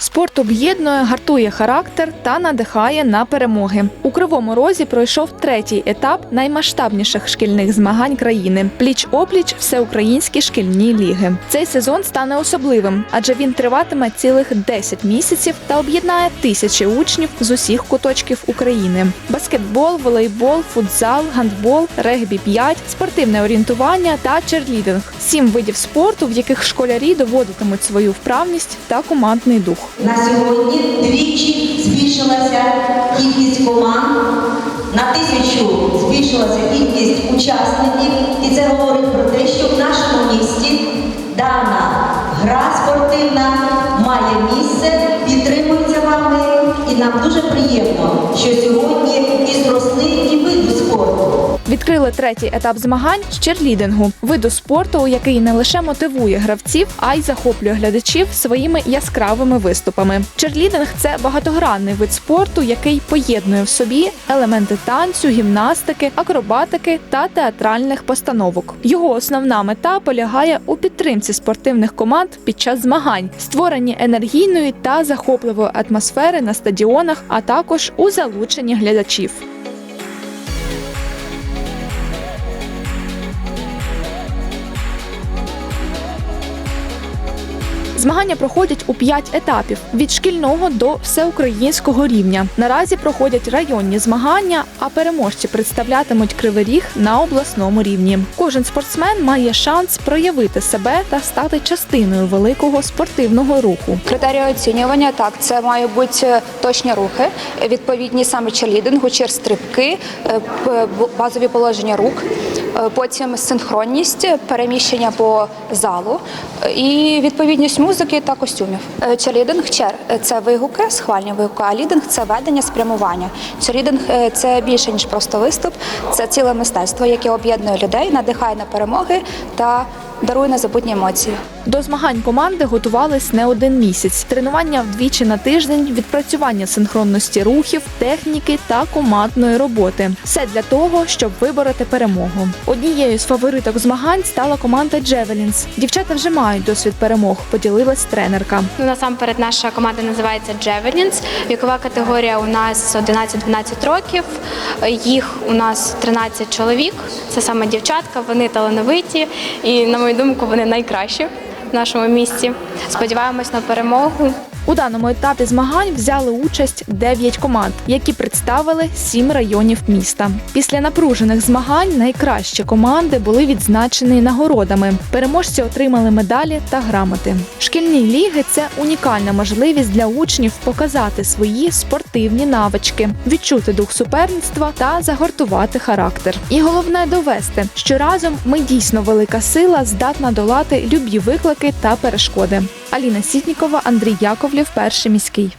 Спорт об'єднує, гартує характер та надихає на перемоги. У Кривому Розі пройшов третій етап наймасштабніших шкільних змагань країни пліч опліч всеукраїнські шкільні ліги. Цей сезон стане особливим, адже він триватиме цілих 10 місяців та об'єднає тисячі учнів з усіх куточків України. Баскетбол, волейбол, футзал, гандбол, регбі 5, спортивне орієнтування та черлідинг сім видів спорту, в яких школярі доводитимуть свою вправність та командний дух. На сьогодні двічі збільшилася кількість команд, на тисячу збільшилася кількість учасників, і це говорить про те, що в нашому місті дана гра спортивна має місце, підтримується вами, і нам дуже приємно, що сьогодні Відкрили третій етап змагань з черлідингу, виду спорту, який не лише мотивує гравців, а й захоплює глядачів своїми яскравими виступами. Черлідинг це багатогранний вид спорту, який поєднує в собі елементи танцю, гімнастики, акробатики та театральних постановок. Його основна мета полягає у підтримці спортивних команд під час змагань, створенні енергійної та захопливої атмосфери на стадіонах, а також у залученні глядачів. Змагання проходять у п'ять етапів від шкільного до всеукраїнського рівня. Наразі проходять районні змагання, а переможці представлятимуть кривий ріг на обласному рівні. Кожен спортсмен має шанс проявити себе та стати частиною великого спортивного руху. Критерії оцінювання так, це мають бути точні рухи, відповідні саме черлідингу, через стрибки, е, базові положення рук, е, потім синхронність, переміщення по залу е, і відповідність музики та костюмів. Е, Черлідинг чер е, це вигуки, схвальні вигуки, а лідинг це ведення спрямування. Черлідинг е, це більше ніж просто виступ, це ціле мистецтво, яке об'єднує людей, надихає на перемоги та дарує незабутні емоції. До змагань команди готувались не один місяць. Тренування вдвічі на тиждень, відпрацювання синхронності рухів, техніки та командної роботи. Все для того, щоб вибороти перемогу. Однією з фавориток змагань стала команда Джевелінс. Дівчата вже мають досвід перемог. Поділилась тренерка. Ну, насамперед, наша команда називається Javelins. Вікова категорія у нас 11-12 років. Їх у нас 13 чоловік. Це саме дівчатка, вони талановиті і, на мою думку, вони найкращі нашому місті. Сподіваємось на перемогу. У даному етапі змагань взяли участь 9 команд, які представили 7 районів міста. Після напружених змагань найкращі команди були відзначені нагородами. Переможці отримали медалі та грамоти. Шкільні ліги це унікальна можливість для учнів показати свої спортивні навички, відчути дух суперництва та загортувати характер. І головне довести, що разом ми дійсно велика сила, здатна долати любі виклики та перешкоди. Аліна Сітнікова, Андрій Яковлів, перший міський.